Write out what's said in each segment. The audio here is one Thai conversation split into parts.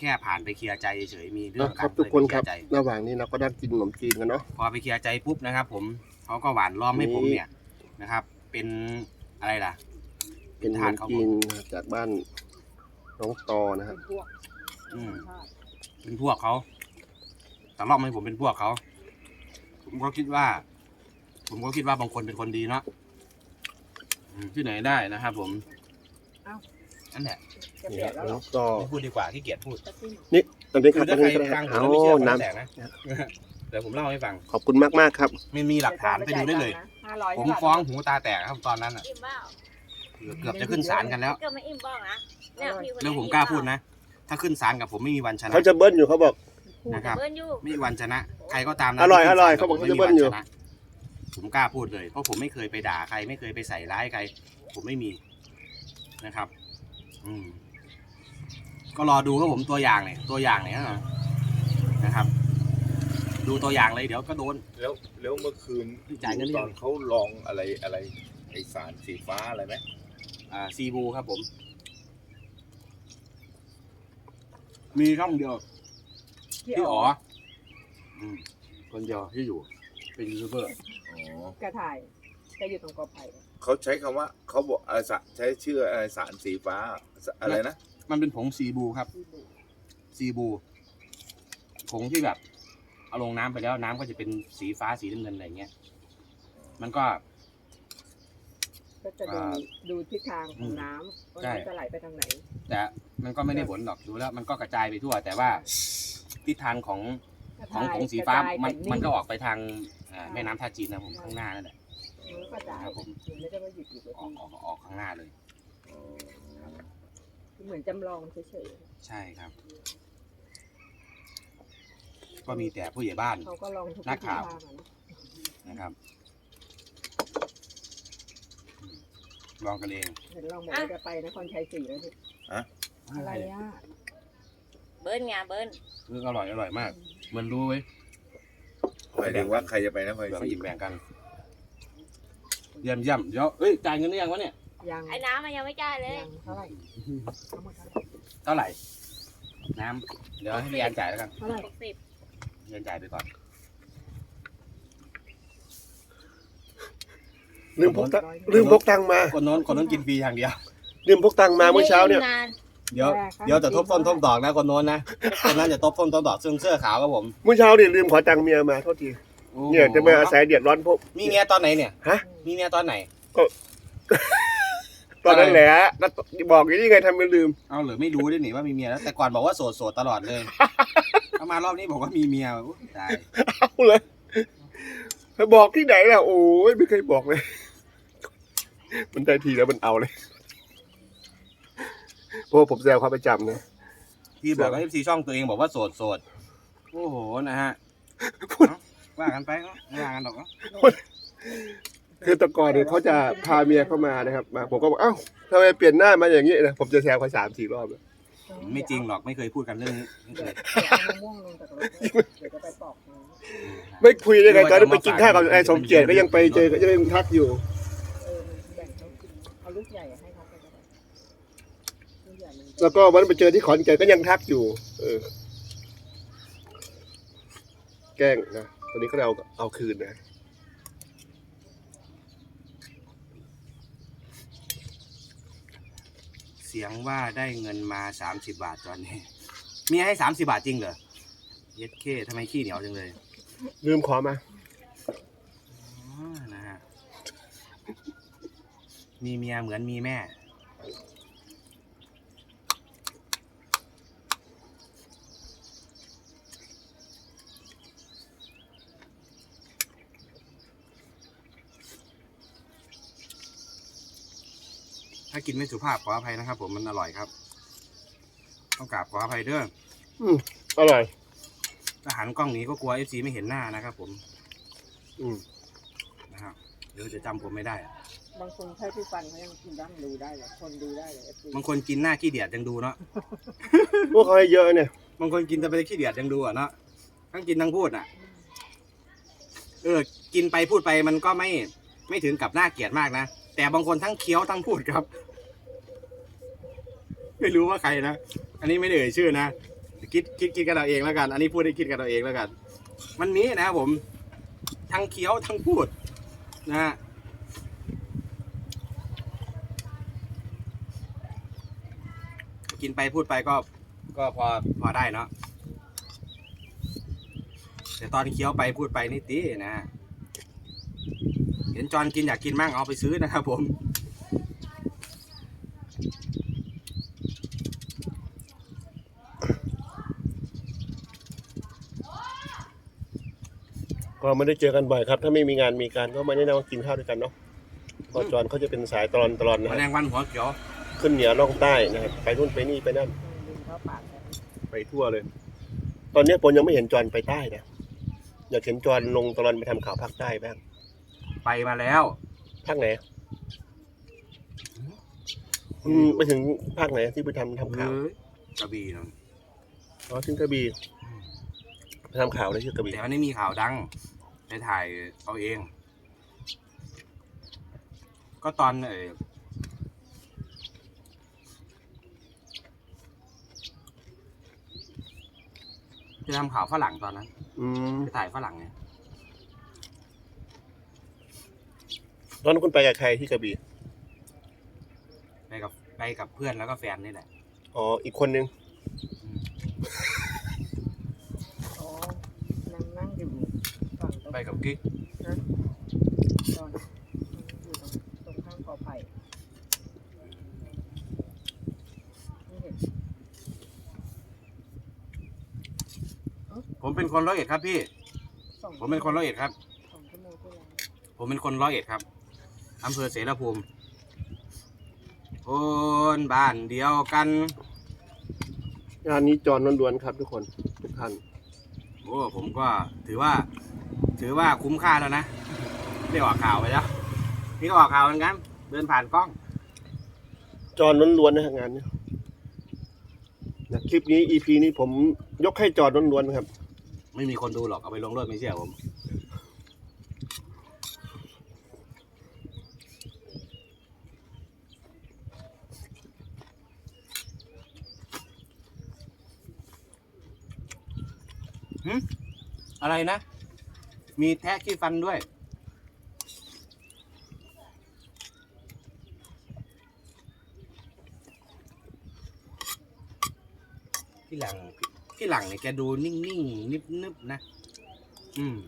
แค่ผ่านไปเคลียร์ใจเฉยๆมีเรื่นะองคกัรับนทุกคนครับเลยไปเลียร์ใจระหว่างนี้เราก็นั่งกินขนมจีนกันเนาะ พอไปเคลียร์ใจปุ๊บนะครับ ผมเขาก็หวานล้อมให้ผมเนี่ยนะครับ เป็นอะไรล่ะ เป็นขทานมเขาจีนจากบ้านน้องตอนะคเป็รับนพวกอืมชาติเป็นพวกเขาแต่รอบให้ผมเป็นพวกเขา ผมก็คิดว่า ผมก็คิดว่าบางคนเป็นคนดีเนาะอืมที่ไหนได้นะครับผม นั่นแหละจะนี่เสียครับแล้วหรน้อองตอไม่พูดดีกว่าขี้เกียจพูดจะซิ่งตอนนี้คคืรับอตอถ้านใครนี้ก็ได้ฟังผมเอาแล้วไม่เชื่อก็น้แล้วแต่นะเดี๋ยวผมเล่าให้ฟังำขอบคุณมากๆครับไม่มีหลักฐานไปดูได้เลย ห้าร้อยผมฟ้องหูตาแตกครับตอนนั้นอะ อิ่มเปล่าเกือบจะขึ้นศาลกันแล้ว เกิดไม่อิ่มบ้างนะเนี่ยพี่คนนี้เรื่องผมกล้าพูดนะ ถ้าขึ้นศาลกับผมไม่มีวันชนะ เขาจะเบิ้ลอยู่เขาบอก นะครับ เบิ้ลอยู่ไม่มีวันชนะ ใครก็ตามนะอร่อยที่ขึ้นศลอร่อยเขาบอกเขาจะเบิ้ลอยู่ ไม่มีวันชนะผมกล้าพูดเลย เพราะผมไม่เคยไปด่าใคร ไม่เคยไปใส่ร้ายใคร ผมไม่มีนะครับอืม ก็รอดูครับผมตัวอย่างเนี่ยตัวอย่างเนี่ยนะครับ ดูตัวอย่างเลยเดี๋ยวก็โดน แล้วแล้วเมื่อคืนจ่ายเงินหรือตยัอง นเขาลองอะไรอะไรไอสารสีฟ้าอะไรไหมอ่าซีบูครับผม มีช่องเดียวพี่ที่อ๋อ๋อออืมคนเดียวที่อยู่ เป็นยูทูบเบอร์ อ๋อกระถ่ายจะอยู่ตรงกอไผ่ เขาใช้คำว่าเขาบอกอะไรสะใช้ชื่ออะไรสารสีฟ้าอะไรนะมันเป็นผงซีบูครับที่ดูซีบูผงที่แบบเอาลงน้ำไปแล้วน้ำก็จะเป็นสีฟ้าสีน้ำเงินอะไรเงี้ยมันก็ ก็จะดูอ่าดูทิศทางของน้ำว่าใช่ น้ำจะไหลไปทางไหน แต่มันก็ไม่ได้ผลหรอกดูแล้ว มันก็กระจายไปทั่ว แต่ว่าทิศทางของกระของถ่ายผงสีฟ้ากระจยมันแบบมันก็ออกไปทางอ่าแม่น้ำท่าจีนนะผมข้างหน้านั่นแหละ มันก็กระจายครับผมมันไม่ได้ว่าหยุดอยู่กับออกที่ออกออกข้างหน้าเลยเหมือนจำลองเฉยใช่ครับ ก็มีแต่ผู้ใหญ่บ้าน ๆเขาก็ลองทุกนักข่าวทิศทงอะนะนะครับอืมลองกันเองเห็นลองบอกว่าจะไปนครชัยศรีแล้วดิอะไรอะเบิ้ลไงเบิ้ลคืออร่อยอร่อยมากเหมือนรู้ไว้ยหมายถึงว่าใครจะไปนะคอยเดี๋ยวสีมาหยิบแบ่งกัน เยี่ยมเยี่ยมเดี๋ยวเอ้ยจ่ายเงินหรือยังวะเนี่ย ยังไอ้น้ำมันยังไม่จ่ายเลย ยังเท่าไหร่ทั้งหมดเท่าไหร่เท่าไหร่ น้ำเดี๋ยวให้พี่แอนจ่ายแล้วกันเท่าไหร่หกสิบพี่แอนจ่ายไปก่อนลืมพกตังลืมพกตังค์มาคนโน้นคนโน้นกินฟรีอย่างเดียว ลืมพกตังค์มาเมื่อเช้าเนี่ยนานเดี๋ยวเดี๋ยวจะทบต้นทบดอกนะคนโน้นนะคนนั้นจะทบต้นทบดอกซึ่งเสื้อขาวครับผม เมื่อเช้าเนี่ยลืมขอตังค์เมียมาโทษทีโอ้ เนี่ยจะมาอาศัยเดือดร้อนพวก มีเมียตอนไหนเนี่ยฮะ มีเมียตอนไหน ตอนนั้นแหละแล้วบอกอย่างนี้ไงทำเป็นลืม เอาหรือไม่รู้ด้วยนี่ว่ามีเมียแล้วแต่ก่อนบอกว่าโสดโสดตลอดเลยเอามารอบนี้บอกว่ามีเมียอุ๊ยตายเอาเลยไปบอกที่ไหนล่ะโอ้ยไม่เคยบอกเลย มันได้ทีแล้วมันเอาเลยเพราะว่าผมแซวเขาประจำนะที่บอกว่าเอฟซีช่องตัวเองบอกว่าโสดโสดโอ้โหนะฮะ พูดเอ้า ว่ากันไปเอ้าไม่ว่ากันหรอกเอ้าคือแตะกอนเนี่ยเขาจะพาเมียเข้ามานะครับมาผมก็บอกเอ้าทำไมเปลี่ยนหน้ามาอย่างนี้นะผมจะแซวเขาสามสี่รอบแล้วไม่จริงหรอกไม่เคยพูดกันเรื่องนี้ไม่เคเดี๋ยวยเอามะม่วงลงจากรถเดี๋ยวจะไปปอกน้ำไม่คุยยังไงตอนนั้นไปกินข้าวกับไอ้สมเกียรติก็ยังไปเจอก็ยังทักอยู่ เออมันแบ่งเขากินเอาลูกใหญ่ให้เขาไปก็ได้ลูกใหญ่มันแล้วก็วันนั้นไปเจอที่ขอนแก่นก็ยังทักอยู่ เออ แกล้งนะตอนนี้ก็เลยเอาเอาคืนนะเสียงว่าได้เงินมาสามสิบาทตอนนี้เมียให้สามสิบาทจริงเหรอ เย็ดเข้ทำไมขี้เหนียวจังเลยลืมขอมาอ๋อนะฮะ มีเมียเหมือนมีแม่ ถ้ากินไม่สุภาพขออภัยนะครับ ผมมันอร่อยครับ ต้องกราบขออภัยเด้ออืมอร่อยถ้าหันกล้องหนี้ก็กลัวเอฟซีไม่เห็นหน้านะครับ ผมอืมนะครับเดี๋ยวจะจำผมไม่ได้อะบางคนใช้ที่ฟันเขายังกินดั้งดูได้เลยคนดูได้เลย FC บางคนกินหน้าขี้เดียดยังดูเนาะพวกเขาให้เยอะเนี่ยบางคนกินแต่ไปขี้เดียดยังดูอะเนาะทั้งกินทั้งพูดอะ เออ กินไปพูดไปมันก็ไม่ไม่ถึงกับน่าเกลียดมากนะ แต่บางคนทั้งเคี้ยวทั้งพูดครับ ไม่รู้ว่าใครนะ อันนี้ไม่ได้เอ่ยชื่อนะ คิดคิดคิดกันเอาเองแล้วกัน อันนี้พูดให้คิดกันเอาเองแล้วกัน มันมีนะครับผม ทั้งเคี้ยวทั้งพูดนะฮะกินไปพูดไปก็ก็พอพอได้เนาะแต่ตอนเคี้ยวไปพูดไปนี่ตีนะฮะเห็นจอนกินอยากกินมั่งเอาไปซื้อนะครับผม ก็ไม่ได้เจอกันบ่อยครับ ถ้าไม่มีงานมีการก็มาแนะนำว่ากินข้าวด้วยกันเนาะเพอจอนเขาจะเป็นสายตลอนตลอนนะแมคลรับงวันหัวเขียวขึ้นเหนือล่องใต้นะครับไปนู่นไปนี่ไปนั่นดึงเข้าปากเลยไปทั่วเลย ตอนนี้ผมยังไม่เห็นจอนไปใต้นะอยากเห็นจอนลงตลอนไปทำข่าวภาคใต้บ้างไปมาแล้วภาคไหนอืมไปถึงภาคไหนที่ไปทำทำข่าวเอ้ยกระบี่นั่นอ๋อถึงกระบี่ไปทำข่าวเลยชื่อกระบี่แต่วันนี้มีข่าวดัง ไปถ่ายเอาเอง ก็ตอนเออไปทำข่าวฝรั่งตอนนั้นอืมไปถ่ายฝรั่งไงตอนนั้นคุณไปกับใครที่กระบี่ไปกับไปกับเพื่อนแล้วก็แฟนนี่แหละ อ๋อ อีกคนนึง อืม อ๋อนั่งนั่งอยู่ฝั่งตรง ไปกับกิ๊กจอนอยู่ตรงตรงข้างกอไผ่ไม่เห็นผมเป็นคนร้อยเอ็ดครับพี่ สองผมเป็นคนร้อยเอ็ดครับ สองชั่วโมงที่แล้วผมเป็นคนร้อยเอ็ดครับอำเภอเสรภูมิคนบ้านเดียวกัน งานนี้จอนล้วนๆครับทุกคนทุกท่าน โอ้ผมก็ถือว่า ถือว่าคุ้มค่าแล้วนะได้ออกข่าวไปแล้วนี่ก็ออกข่าวเหมือนกันเดินผ่านกล้อง จอนล้วนๆนะฮะงานเนี้ยนะคลิปนี้ EP นี้ผมยกให้จอนล้วนๆครับไม่มีคนดูหรอกเอาไปลงรถไม่เชื่อผมหึอะไรนะ มีแทะขี้ฟันด้วย พี่หลัง พี่หลังเนี่ยแกดูนิ่งๆนิบๆนะ อืม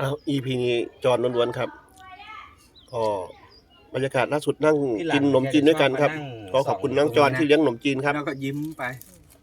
อ้าว EP นี้จอนล้วนๆครับ ก็ บรรยากาศล่าสุดนั่งพี่หลังกินขนมจีนด้วยกันครับแกจะชอบมานั่งก็ขอบคุณน้องจอนส่องที่เลี้ยงขนมจีนครับ แล้วก็ยิ้มไปอ